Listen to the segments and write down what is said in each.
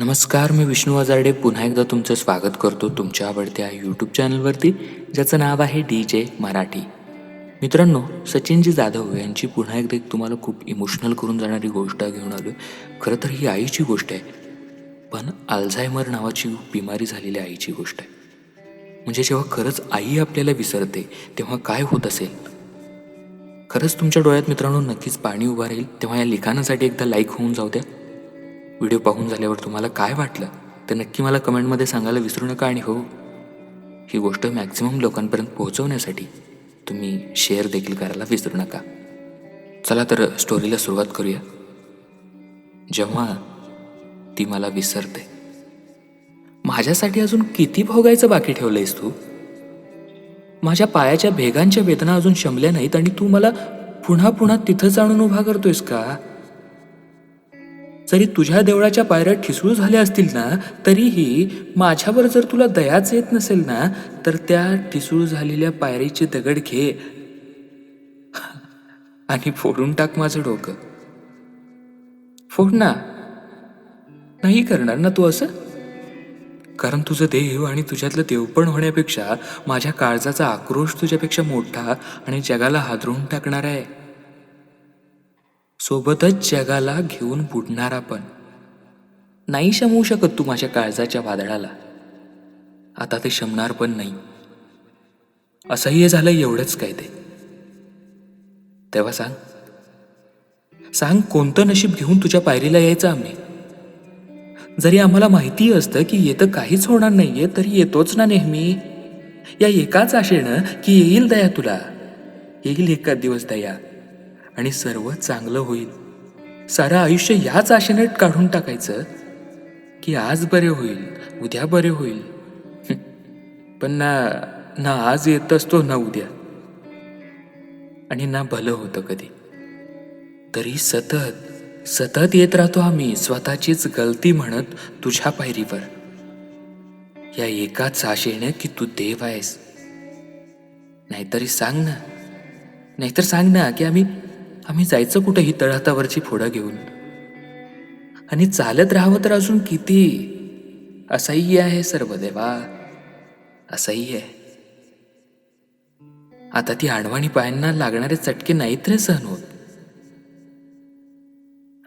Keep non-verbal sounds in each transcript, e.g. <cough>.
नमस्कार मी विष्णू आजारडे पुन्हा एकदा तुमचं स्वागत करतो तुमच्या आवडत्या यूट्यूब चॅनलवरती ज्याचं नाव आहे डी जे मराठी. मित्रांनो सचिनजी जाधव यांची पुन्हा एकदा एक तुम्हाला खूप इमोशनल करून जाणारी गोष्ट घेऊन आलो खरं तर ही आईची गोष्ट आहे पण अल्झायमर नावाची बिमारी झालेली आईची गोष्ट आहे. म्हणजे जेव्हा खरंच आई आपल्याला विसरते तेव्हा काय होत असेल? खरंच तुमच्या डोळ्यात मित्रांनो नक्कीच पाणी उभं राहील तेव्हा या लिखाणासाठी एकदा लाईक होऊन जाऊ द्या. व्हिडिओ पाहून झाल्यावर तुम्हाला काय वाटलं ते नक्की मला कमेंटमध्ये सांगायला विसरू नका आणि हो ही गोष्ट मॅक्झिमम लोकांपर्यंत पोहोचवण्यासाठी तुम्ही शेअर देखील करायला विसरू नका. चला तर स्टोरीला सुरुवात करूया. जेव्हा ती मला विसरते. माझ्यासाठी अजून किती भोगायचं बाकी ठेवलंयस तू? माझ्या पायाच्या भेगांच्या वेदना अजून शमल्या नाहीत आणि तू मला पुन्हा पुन्हा तिथंच आणून उभा करतोयस का? जरी तुझ्या देवळाच्या पायऱ्या ठिसूळ झाल्या असतील ना तरीही माझ्यावर जर तुला दयाच येत नसेल ना तर त्या ठिसूळ झालेल्या पायरीचे दगड घे. <laughs> आणि फोडून टाक माझं डोकं. फोड ना. नाही करणार ना तू असं? कारण तुझं देव आणि तुझ्यातलं देवपण होण्यापेक्षा माझ्या काळजाचा आक्रोश तुझ्यापेक्षा मोठा आणि जगाला हादरून टाकणार आहे. सोबतच जगाला घेऊन बुडणारा पण. नाही शमवू शकत तू माझ्या काळजाच्या वादळाला. आता ते शमणार पण नाही. असह्य झालं एवढंच काय ते. तेव्हा सांग. सांग कोणतं नशीब घेऊन तुझ्या पायरीला यायचं आम्ही? जरी आम्हाला माहिती असतं की येतं काहीच होणार नाहीये तरी येतोच ना नेहमी. या एकाच आशेनं की येईल दया तुला. येईल एका दिवस दया. आणि सर्व चांगलं होईल. सारं आयुष्य याच आशेने काढून टाकायचं की आज बरे होईल उद्या बरे होईल. <laughs> पण ना ना आज येत असतो ना उद्या. आणि ना भलं होतं कधी. तरी सतत सतत येत राहतो आम्ही स्वतःचीच गलती म्हणत तुझ्या पायरीवर. या एकाच आशेने की तू देव आहेस. नाहीतरी सांग ना. नाहीतर सांग ना की आम्ही आम्ही जायचं कुठे ही तळहातावरची फोडा घेऊन? आणि चालत राहावं तर अजून किती? असह्य आहे सर्व देवा. असह्य आहे. आता ती आडवाणी पायांना लागणारे चटके नाहीत रे सहन होत.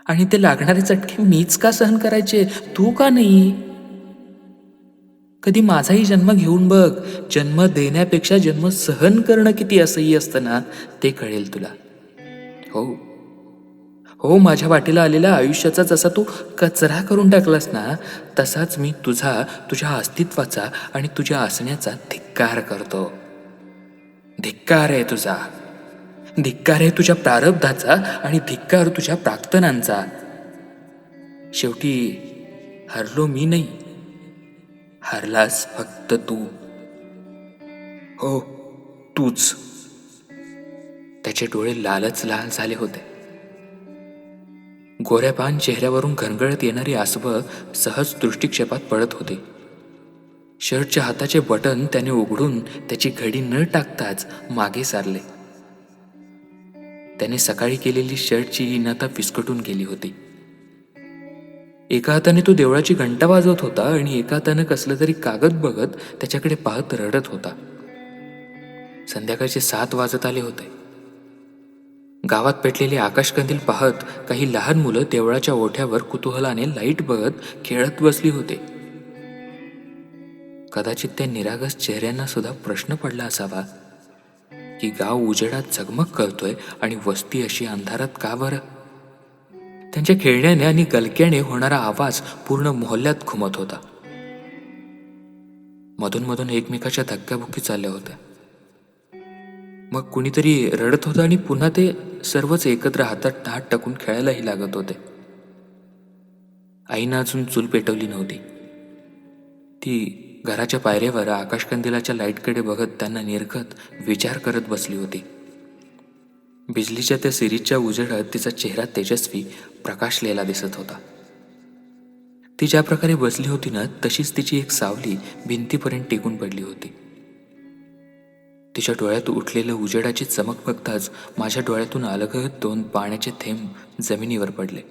आणि ते लागणारे चटके मीच का सहन करायचे? तू का नाही? कधी माझाही जन्म घेऊन बघ. जन्म देण्यापेक्षा जन्म सहन करणं किती असह्य असतं ना? ते कळेल तुला. हो. हो माझ्या वाटेला आलेला आयुष्याचा जसा तू कचरा करून टाकलास ना तसाच मी तुझा तुझ्या अस्तित्वाचा आणि तुझ्या असण्याचा धिक्कार करतो. धिक्कार आहे तुझा. धिक्कार आहे तुझ्या प्रारब्धाचा आणि धिक्कार तुझ्या प्राक्तनांचा. शेवटी हरलो मी नाही. हरलास फक्त तू. हो तूच. त्याचे डोळे लालच लाल झाले होते. गोऱ्यापान चेहऱ्यावरून घनगळत येणारी आसवं सहज दृष्टिक्षेपात पडत होते. शर्टच्या हाताचे बटन त्याने उघडून त्याची घडी न टाकताच मागे सारले. त्याने सकाळी केलेली शर्टची नता फिसकटून गेली होती. एका हाताने तो देवळाची घंटा वाजवत होता आणि एका हाताने कसलं तरी कागद बघत त्याच्याकडे पाहत रडत होता. संध्याकाळचे सात वाजत आले होते. गावात पेटलेले आकाशकंदील पाहत काही लहान मुलं देवळाच्या ओठ्यावर कुतूहलाने लाइट बघत खेळत बसली होते. कदाचित त्या निरागस चेहऱ्यांना सुद्धा प्रश्न पडला असावा की गाव उजेडात झगमग करतोय आणि वस्ती अशी अंधारात का बरं? त्यांच्या खेळण्याने आणि गलक्याने होणारा आवाज पूर्ण मोहल्ल्यात घुमत होता. मधून मधून एकमेकाच्या धक्काबुक्की चालल्या होत्या. मग कुणीतरी रडत होतं आणि पुन्हा ते सर्वच एकत्र हातात टाट टाकून खेळायलाही लागत होते. आईनं अजून चूल पेटवली नव्हती. ती घराच्या पायऱ्यावर आकाशकंदिलाच्या लाईटकडे बघत त्यांना निरखत विचार करत बसली होती. बिजलीच्या त्या सिरीजच्या उजेडात तिचा चेहरा तेजस्वी प्रकाशलेला दिसत होता. ती ज्या प्रकारे बसली होती ना तशीच तिची एक सावली भिंतीपर्यंत टिकून पडली होती. तिच्या डोळ्यात उठलेलं उजेडाची चमक बघताच माझ्या डोळ्यातून अलगत दोन पाण्याचे थेंब जमिनीवर पडले.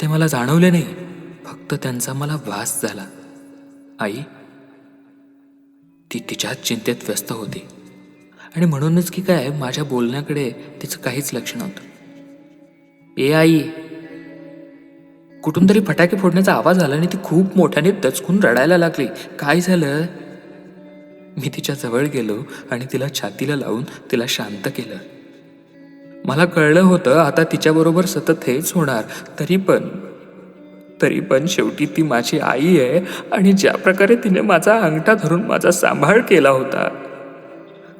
ते मला जाणवले नाही. फक्त त्यांचा मला भास झाला. आई ती तिच्याच चिंतेत व्यस्त होती. आणि म्हणूनच की काय माझ्या बोलण्याकडे तिचं काहीच लक्ष नव्हतं. ए आई कुठून तरी फटाके फोडण्याचा आवाज आला आणि ती खूप मोठ्याने दचकून रडायला लागली. काय झालं? मी तिच्या जवळ गेलो आणि तिला छातीला लावून तिला शांत केलं. मला कळलं होतं आता तिच्याबरोबर सतत हेच होणार. तरी पण तरी पण शेवटी ती माझी आई आहे आणि ज्या प्रकारे तिने माझा अंगठा धरून माझा सांभाळ केला होता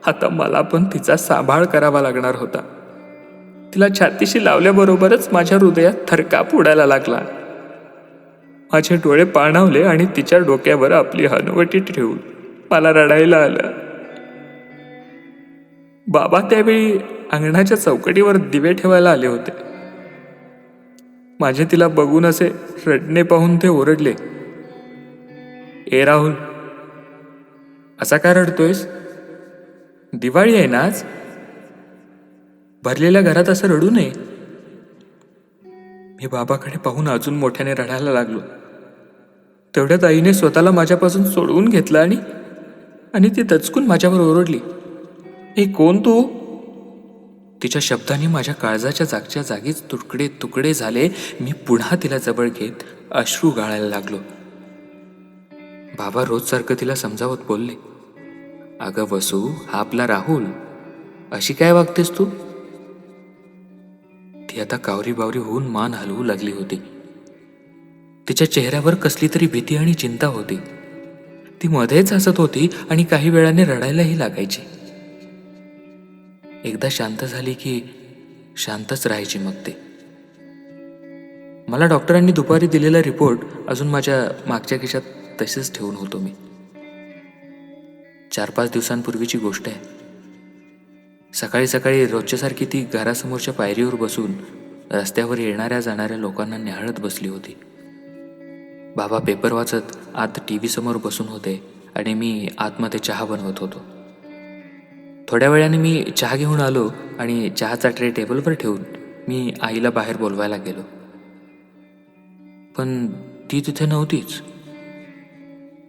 आता मला पण तिचा सांभाळ करावा लागणार होता. तिला छातीशी लावल्याबरोबरच माझ्या हृदयात थरकाप उडायला लागला. माझे डोळे पाणावले आणि तिच्या डोक्यावर आपली हनुवटी ठेवून मला रडायला आलं. बाबा त्यावेळी अंगणाच्या चौकटीवर दिवे ठेवायला आले होते. माझे तिला बघून असे रडणे पाहून ते ओरडले. ए राहुल असा काय रडतोयस? दिवाळी आहे ना आज? भरलेल्या घरात असं रडू नये. मी बाबाकडे पाहून अजून मोठ्याने रडायला लागलो. तेवढ्यात आईने स्वतःला माझ्यापासून सोडवून घेतलं आणि आणि ती दचकून माझ्यावर ओरडली. ए कोण तू? तिच्या शब्दाने माझ्या काळजाच्या जागच्या जागीच तुकडे तुकडे झाले. मी पुन्हा तिला जवळ घेत अश्रू गाळायला लागलो. बाबा रोज सारखं तिला समजावत बोलले. अगं वसू हा आपला राहुल. अशी काय वागतेस तू? ती आता कावरी बावरी होऊन मान हलवू लागली होती. तिच्या चेहऱ्यावर कसली तरी भीती आणि चिंता होती. ती मध्येच हसत होती आणि काही वेळाने रडायलाही लागायची. एकदा शांत झाली की शांतच राहायची मग ते. मला डॉक्टरांनी दुपारी दिलेला रिपोर्ट अजून माझ्या मागच्या खिशात तसेच ठेवून होतो मी. चार पाच दिवसांपूर्वीची गोष्ट आहे. सकाळी सकाळी रोजच्यासारखी ती घरासमोरच्या पायरीवर बसून रस्त्यावर येणाऱ्या जाणाऱ्या लोकांना न्याहाळत बसली होती. बाबा पेपर वाचत आत टी व्ही समोर बसून होते आणि मी आतमध्ये चहा बनवत होतो. थोड्या वेळाने मी चहा घेऊन आलो आणि चहाचा ट्रे टेबलवर ठेवून मी आईला बाहेर बोलवायला गेलो. पण ती तिथे नव्हतीच.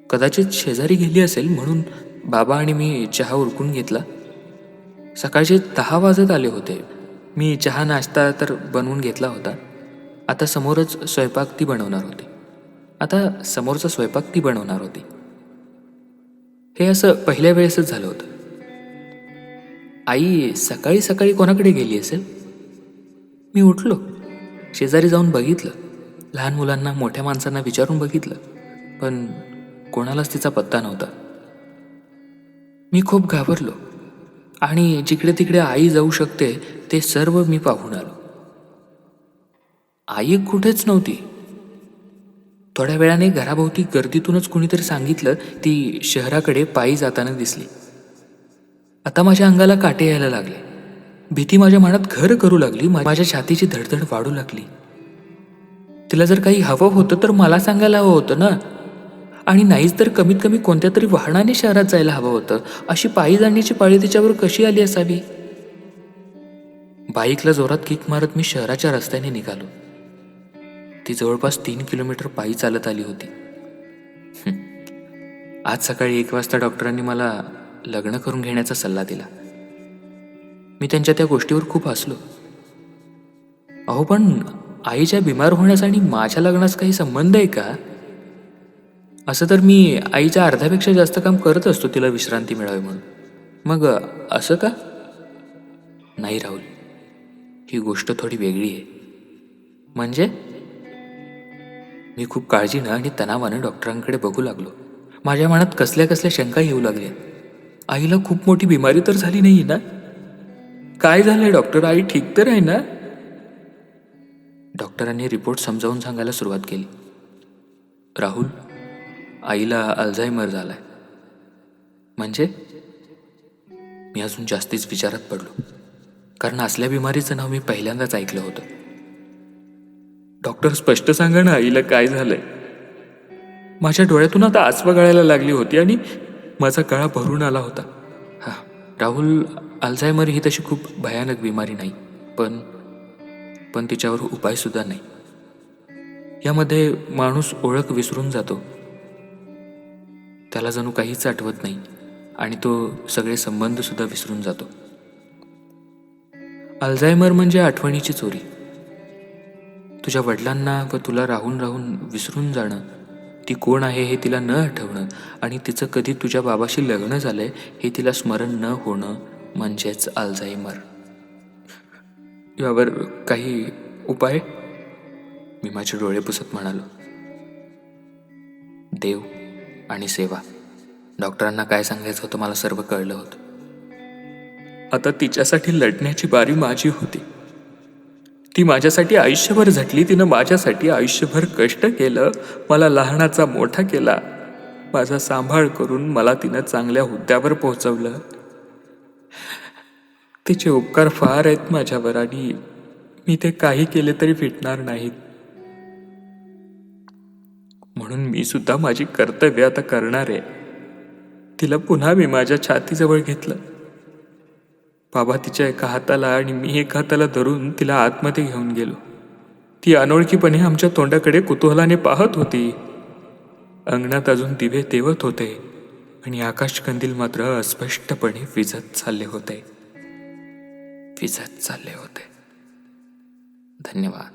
कदाचित शेजारी गेली असेल म्हणून बाबा आणि मी चहा उरकून घेतला. सकाळचे दहा वाजत आले होते. मी चहा नाश्ता तर बनवून घेतला होता. आता समोरच स्वयंपाक ती बनवणार होती. आता समोरचा स्वयंपाक ती बनवणार होती. हे असं पहिल्या वेळेसच झालं होतं. आई सकाळी सकाळी कोणाकडे गेली असेल? मी उठलो. शेजारी जाऊन बघितलं. लहान मुलांना मोठ्या माणसांना विचारून बघितलं. पण कोणालाच तिचा पत्ता नव्हता. मी खूप घाबरलो. आणि जिकडे तिकडे आई जाऊ शकते ते सर्व मी पाहून आलो. आई कुठेच नव्हती. थोड्या वेळाने घराभोवती गर्दीतूनच कुणीतरी सांगितलं ती शहराकडे पायी जाताना दिसली. आता माझ्या अंगाला काटे यायला लागले. भीती माझ्या मनात घर करू लागली माझ्या छातीची धडधड वाढू लागली. तिला जर काही हवं होतं तर मला सांगायला हवं होतं ना? आणि नाहीच तर कमीत कमी कोणत्या तरी वाहनाने शहरात जायला हवं होतं. अशी पायी जाण्याची पाळी तिच्यावर कशी आली असावी? बाईकला जोरात किक मारत मी शहराच्या रस्त्याने निघालो. ती जवळपास तीन किलोमीटर पायी चालत आली होती. आज सकाळी एक वाजता डॉक्टरांनी मला लग्न करून घेण्याचा सल्ला दिला. मी त्यांच्या त्या गोष्टीवर खूप हसलो. अहो पण आईच्या बिमार होण्यास आणि माझ्या लग्नास काही संबंध आहे का? असं तर मी आईच्या अर्ध्यापेक्षा जास्त काम करत असतो तिला विश्रांती मिळावी म्हणून. मग असं का? नाही राहुल ही गोष्ट थोडी वेगळी आहे. म्हणजे? मी खूप काळजीनं आणि तणावानं डॉक्टरांकडे बघू लागलो. माझ्या मनात कसल्या कसल्या शंका येऊ लागल्या. आईला खूप मोठी बिमारी तर झाली नाही ना? काय झालंय डॉक्टर? आई ठीक तर आहे ना? डॉक्टरांनी रिपोर्ट समजावून सांगायला सुरुवात केली. राहुल आईला अल्झायमर झालाय. म्हणजे? मी अजून जास्तीच विचारात पडलो. कारण असल्या बिमारीचं नाव मी पहिल्यांदाच ऐकलं होतं. डॉक्टर स्पष्ट सांगा ना आईला काय झालंय? माझ्या डोळ्यातून आता आसवा गळायला लागली होती आणि माझा गळा भरून आला होता. हा राहुल अल्झायमर ही तशी खूप भयानक बिमारी नाही पण पण तिच्यावर उपायसुद्धा नाही. यामध्ये माणूस ओळख विसरून जातो. त्याला जणू काहीच आठवत नाही आणि तो सगळे संबंधसुद्धा विसरून जातो. अल्झायमर म्हणजे आठवणीची चोरी. तुझ्या वडिलांना व तुला राहून राहून विसरून जाणं ती कोण आहे हे तिला न आठवणं आणि तिचं कधी तुझ्या बाबाशी लग्न झालंय हे तिला स्मरण न होणं म्हणजेच अल्झायमर यावर काही उपाय? मी माझे डोळे पुसत म्हणालो. देव आणि सेवा. डॉक्टरांना काय सांगायचं होतं मला सर्व कळलं होतं. आता तिच्यासाठी लढण्याची बारी माझी होती. ती माझ्यासाठी आयुष्यभर झटली. तिनं माझ्यासाठी आयुष्यभर कष्ट केलं. मला लहानाचा मोठा केला. माझा सांभाळ करून मला तिनं चांगल्या हुद्द्यावर पोहोचवलं. तिचे उपकार फार आहेत माझ्यावर आणि मी ते काही केले तरी फिटणार नाहीत. म्हणून मी सुद्धा माझी कर्तव्य आता करणार. आहे तिला पुन्हा मी माझ्या छातीजवळ घेतलं. बाबा तिच्या एका हाताला आणि मी एका हाताला धरून तिला आतमध्ये घेऊन गेलो. ती अनोळखीपणे आमच्या तोंडाकडे कुतूहलाने पाहत होती. अंगणात अजून दिवे तेवत होते आणि आकाशकंदील मात्र अस्पष्टपणे विजत चालले होते. विजत चालले होते. धन्यवाद.